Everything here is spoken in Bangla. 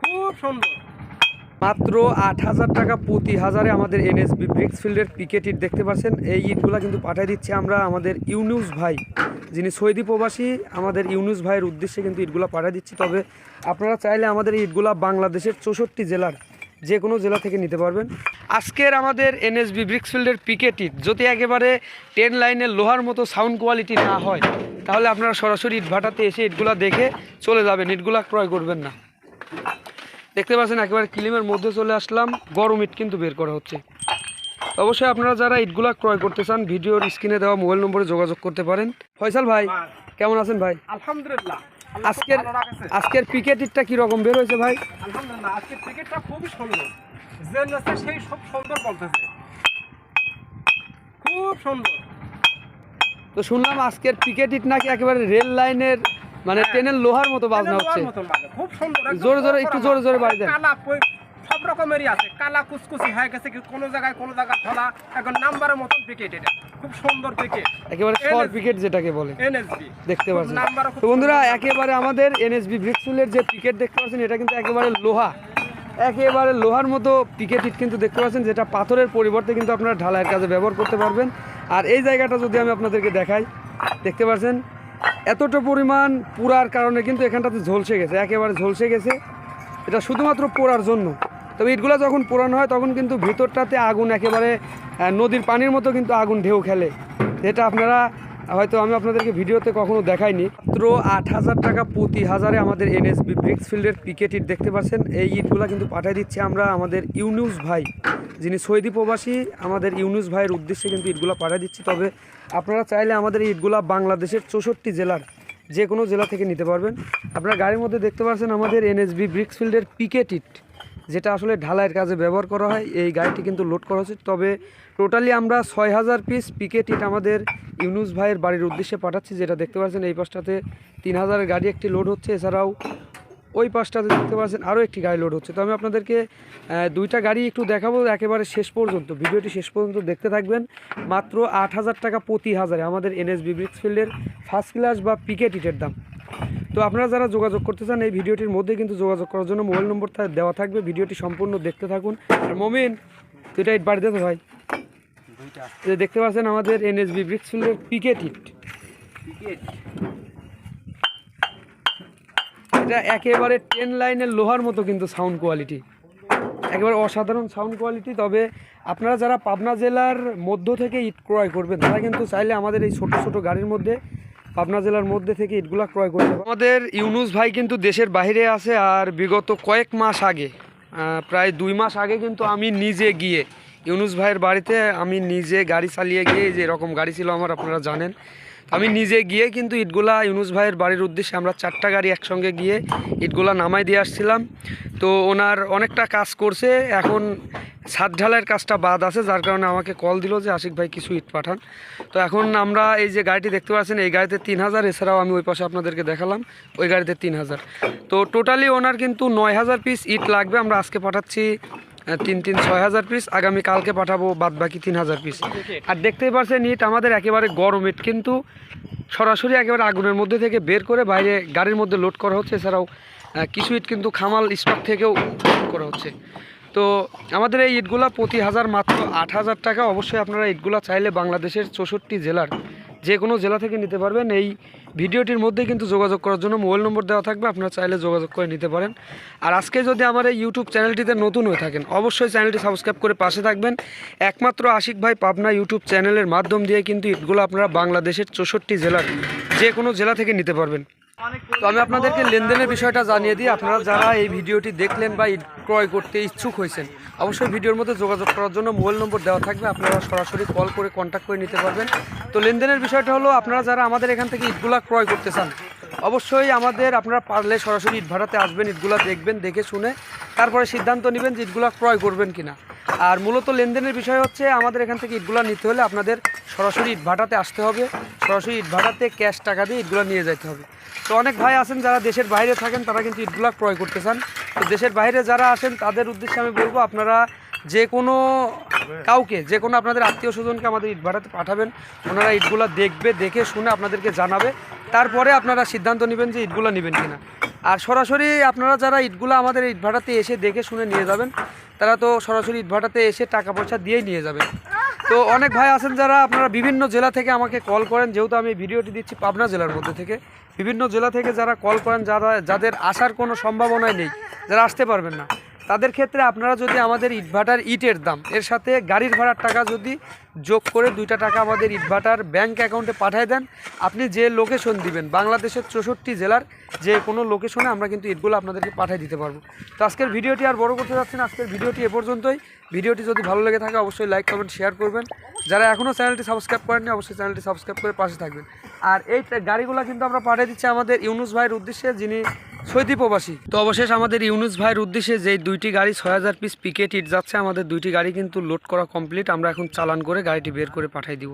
খুব সুন্দর। মাত্র আট হাজার টাকা প্রতি হাজারে আমাদের এনএসবি ব্রিক্স ফিল্ডের পিকেট ইট দেখতে পাচ্ছেন। এই ইটগুলো কিন্তু পাঠিয়ে দিচ্ছি আমরা আমাদের ইউনিউস ভাই, যিনি সৈদি প্রবাসী। আমাদের ইউনিউস ভাইয়ের উদ্দেশ্যে কিন্তু ইটগুলো পাঠিয়ে দিচ্ছি। তবে আপনারা চাইলে আমাদের ইটগুলো বাংলাদেশের চৌষট্টি জেলার যে কোনো জেলা থেকে নিতে পারবেন। আজকের আমাদের এনএসবি ব্রিক্স ফিল্ডের পিকেট ইট যদি একেবারে টেন লাইনের লোহার মতো সাউন্ড কোয়ালিটি না হয় তাহলে আপনারা সরাসরি ইট ভাটাতে এসে ইটগুলা দেখে চলে যাবেন। ইটগুলা ক্রয় করবেন না। দেখতে পাচ্ছেন একেবারে ক্লিমের মধ্যে চলে আসলাম। গরম ইট কিন্তু বের করা হচ্ছে। অবশ্যই আপনারা যারা ইটগুলা ক্রয় করতে চান ভিডিওর স্ক্রিনে দেওয়া মোবাইল নম্বরে যোগাযোগ করতে পারেন। ফয়সাল ভাই কেমন আছেন ভাই? আলহামদুলিল্লাহ। আজকের আজকের পিকেট ইটটা কীরকম? বের হয়েছে ভাই? আলহামদুলিল্লাহ আজকের ক্রিকেটটা খুবই সুন্দর। যে নেছে সেই সব সুন্দর বলতেছে। খুব সুন্দর। তো শুনলাম আজকের পিকেটিট নাকি একেবারে রেল লাইনের মানে ট্রেনের লোহার মতো বাজনা হচ্ছে। খুব সুন্দর। জোরে জোরে একটু জোরে জোরে বাজে সব রকমেরই আছে। কালা কুচকুচি হয়ে গেছে কি কোনো জায়গায় কোনো জায়গায় ধলা এখন নাম্বারের মতন ক্রিকেট এটা। খুব সুন্দর ক্রিকেট একেবারে শর্ট যেটাকে বলে। এনএসবি দেখতে পাচ্ছেন। তো বন্ধুরা একেবারে আমাদের এনএসবি যে দেখতে পাচ্ছেন এটা কিন্তু একেবারে লোহা। একেবারে লোহার মতো কিন্তু দেখতে পাচ্ছেন যেটা পাথরের পরিবর্তে কিন্তু আপনারা ঢালাইয়ের কাজে ব্যবহার করতে পারবেন। আর এই জায়গাটা যদি আমি আপনাদেরকে দেখাই দেখতে পাচ্ছেন এতটা পরিমাণ পুরার কারণে কিন্তু এখানটাতে ঝলসে গেছে একেবারে ঝলসে গেছে। এটা শুধুমাত্র পোড়ার জন্য। তবে ইটগুলো যখন পোড়ানো হয়, তখন কিন্তু ভিতরটাতে আগুন একেবারে নদীর পানির মতো কিন্তু আগুন ঢেউ খেলে। যেটা আপনারা, হয়তো আমি আপনাদেরকে ভিডিওতে কখনো দেখাইনি। মাত্র আট হাজার টাকা প্রতি হাজারে আমাদের এনএসবি ব্রিক্স ফিল্ডের পিকেট ইট দেখতে পাচ্ছেন। এই ইটগুলো কিন্তু পাঠিয়ে দিচ্ছি আমরা আমাদের ইউনিউস ভাই, যিনি সৌদি প্রবাসী। আমাদের ইউনিউস ভাইয়ের উদ্দেশ্যে কিন্তু ইটগুলো পাঠিয়ে দিচ্ছি। তবে আপনারা চাইলে আমাদের ইটগুলো বাংলাদেশের চৌষট্টি জেলার যে কোনো জেলা থেকে নিতে পারবেন। আপনারা গাড়ির মধ্যে দেখতে পাচ্ছেন আমাদের এনএসবি ব্রিক্স ফিল্ডের পিকেট ইট। যেটা আসলে ঢালাইয়ের কাজে ব্যবহার করা হয়, এই গাড়িটি কিন্তু লোড করা হচ্ছে তবে টোটালি আমরা ছয় হাজার পিস পিকেট ইট আমাদের ইউনুস ভাইয়ের বাড়ির উদ্দেশ্যে পাঠাচ্ছি, যেটা দেখতে পাচ্ছেন এই পাশটাতে তিন হাজারের গাড়ি একটি লোড হচ্ছে। এছাড়াও ওই পাশটাতে দেখতে পাচ্ছেন আরও একটি গাড়ি লোড হচ্ছে। তো আমি আপনাদেরকে দুইটা গাড়ি একটু দেখাবো, একেবারে শেষ পর্যন্ত। ভিডিওটি শেষ পর্যন্ত দেখতে থাকবেন। মাত্র আট হাজার টাকা প্রতি হাজারে আমাদের এনএসবি ব্রিক্স ফিল্ডের ফার্স্ট ক্লাস বা পিকেট ইটের দাম। তো আপনারা যারা যোগাযোগ করতে চান এই ভিডিওটির মধ্যে কিন্তু যোগাযোগ করার জন্য মোবাইল নম্বর দেওয়া থাকবে। ভিডিওটি সম্পূর্ণ দেখতে থাকুন। আর মমিন দুইটা ইট বাড়িতে তো ভাই? দুইটা। যে দেখতে পাচ্ছেন আমাদের এনএসবি ব্রিক্স ফিল্ডের পিকেট ইট। ক্রিকেট এটা একেবারে টেন লাইনের লোহার মতো কিন্তু সাউন্ড কোয়ালিটি। একেবারে অসাধারণ সাউন্ড কোয়ালিটি। তবে আপনারা যারা পাবনা জেলার মধ্য থেকে ইট ক্রয় করবেন তারা কিন্তু চাইলে আমাদের এই ছোট ছোট গাড়ির মধ্যে পাবনা জেলার মধ্যে থেকে ইটগুলা ক্রয় করতে আমাদের ইউনুস ভাই কিন্তু দেশের বাইরে আছে আর বিগত কয়েক মাস আগে প্রায় দুই মাস আগে কিন্তু আমি নিজে গিয়ে, ইউনুস ভাইয়ের বাড়িতে আমি নিজে গাড়ি চালিয়ে গিয়ে যে এরকম গাড়ি ছিল আমার, আপনারা জানেন, আমি নিজে গিয়ে কিন্তু ইটগুলা ইউনুস ভাইয়ের বাড়ির উদ্দেশ্যে আমরা চারটা গাড়ি একসঙ্গে গিয়ে ইটগুলা নামাই দিয়ে আসছিলাম। তো ওনার অনেকটা কাজ করছে, এখন ছাদ ঢালাইয়ের কাজটা বাদ আছে, যার কারণে আমাকে কল দিল যে আশিক ভাই কিছু ইট পাঠান। তো এখন আমরা এই যে গাড়িটি দেখতে পাচ্ছেন, এই গাড়িতে তিন হাজার, এছাড়াও আমি ওই পাশে আপনাদেরকে দেখালাম, ওই গাড়িতে তিন হাজার। তো টোটালি ওনার কিন্তু নয় হাজার পিস ইট লাগবে, আমরা আজকে পাঠাচ্ছি তিন তিন ছয় হাজার পিস আগামী কালকে পাঠাবো বাদ বাকি তিন হাজার পিস আর দেখতেই পারছেন ইট আমাদের একেবারে গরম ইট, কিন্তু সরাসরি একেবারে আগুনের মধ্যে থেকে বের করে বাইরে গাড়ির মধ্যে লোড করা হচ্ছে, এছাড়াও কিছু ইট কিন্তু খামাল স্টক থেকেও করা হচ্ছে। তো আমাদের এই ইটগুলা প্রতি হাজার মাত্র আট হাজার টাকা। অবশ্যই আপনারা ইটগুলা চাইলে বাংলাদেশের চৌষট্টি জেলার যে কোনো জেলা থেকে নিতে পারবেন। এই ভিডিওটির মধ্যে কিন্তু যোগাযোগ করার জন্য মোবাইল নম্বর দেওয়া থাকবে, আপনারা চাইলে যোগাযোগ করে নিতে পারেন। আর আজকে যদি আমার এই ইউটিউব চ্যানেলটিতে নতুন হয়ে থাকেন, অবশ্যই চ্যানেলটি সাবস্ক্রাইব করে পাশে থাকবেন। একমাত্র আশিক ভাই পাবনা ইউটিউব চ্যানেলের মাধ্যম দিয়ে কিন্তু ইটগুলো আপনারা বাংলাদেশের চৌষট্টি জেলার যে কোনো জেলা থেকে নিতে পারবেন। তো আমি আপনাদেরকে লেনদেনের বিষয়টা জানিয়ে দিই। আপনারা যারা এই ভিডিওটি দেখলেন বা ক্রয় করতে ইচ্ছুক হয়েছেন, অবশ্যই ভিডিওর মধ্যে যোগাযোগ করার জন্য মোবাইল নম্বর দেওয়া থাকবে। আপনারা সরাসরি কল করে কন্ট্যাক্ট করে নিতে পারবেন। তো লেনদেনের বিষয়টা হলো, আপনারা যারা আমাদের এখান থেকে ইটগুলা ক্রয় করতে চান, অবশ্যই আমাদের আপনারা পারলে সরাসরি ইট ভাড়াতে আসবেন, ইটগুলা দেখবেন, দেখে শুনে তারপরে সিদ্ধান্ত নেবেন যে ইটগুলা ক্রয় করবেন কিনা। আর মূলত লেনদেনের বিষয় হচ্ছে আমাদের এখান থেকে ইটগুলা নিতে হলে আপনাদের সরাসরি ইট ভাটাতে আসতে হবে। সরাসরি ইট ভাটাতে ক্যাশ টাকা দিয়ে ইটগুলা নিয়ে যেতে হবে। তো অনেক ভাই আছেন যারা দেশের বাইরে থাকেন, তারা কিন্তু ইটগুলা ক্রয় করতে চান। তো দেশের বাইরে যারা আসেন তাদের উদ্দেশ্যে আমি বলব আপনারা যে কোনো কাউকে যে কোনো আপনাদের আত্মীয় স্বজনকে আমাদের ইট ভাড়াতে পাঠাবেন। ওনারা ইটগুলো দেখবে, দেখে শুনে আপনাদেরকে জানাবে। তারপরে আপনারা সিদ্ধান্ত নেবেন যে ইটগুলো নেবেন কিনা। আর সরাসরি আপনারা যারা ইটগুলো আমাদের ইট ভাড়াতে এসে দেখে শুনে নিয়ে যাবেন তারা তো সরাসরি ইটভাটাতে এসে টাকা পয়সা দিয়েই নিয়ে যাবে। তো অনেক ভাই আছেন যারা, আপনারা বিভিন্ন জেলা থেকে আমাকে কল করেন, যেহেতু আমি ভিডিওটি দিচ্ছি পাবনা জেলার মধ্যে থেকে। বিভিন্ন জেলা থেকে যারা কল করেন, যারা যাদের আসার কোনো সম্ভাবনাই নেই, যারা আসতে পারবেন না। তাদের ক্ষেত্রে আপনারা যদি আমাদের ইটভাটার ইটের দাম, এর সাথে গাড়ির ভাড়ার টাকা যদি যোগ করে দুইটা টাকা আমাদের ইটভাটার ব্যাংক অ্যাকাউন্টে পাঠিয়ে দেন, আপনি যে লোকেশন দিবেন, বাংলাদেশের চৌষট্টি জেলার যে কোনো লোকেশনে আমরা কিন্তু ইটগুলো আপনাদেরকে পাঠিয়ে দিতে পারব। তো আজকের ভিডিওটি আর বড় করতে যাচ্ছি না, আজকের ভিডিওটি এ পর্যন্তই। ভিডিওটি যদি ভালো লেগে থাকে, অবশ্যই লাইক, কমেন্ট, শেয়ার করবেন। যারা এখনও চ্যানেলটি সাবস্ক্রাইব করেননি, অবশ্যই চ্যানেলটি সাবস্ক্রাইব করে পাশে থাকবেন। আর এই গাড়িগুলো কিন্তু আমরা পাঠিয়ে দিচ্ছি আমাদের ইউনুস ভাইয়ের উদ্দেশ্যে, যিনি সৈদি প্রবাসী। তো অবশেষ আমাদের ইউনুস ভাইয়ের উদ্দেশ্যে যে দুইটি গাড়ি, ছয় হাজার পিস পিকেট ইট যাচ্ছে, আমাদের দুইটি গাড়ি কিন্তু লোড করা কমপ্লিট আমরা এখন চালান করে গাড়িটি বের করে পাঠাই দিব।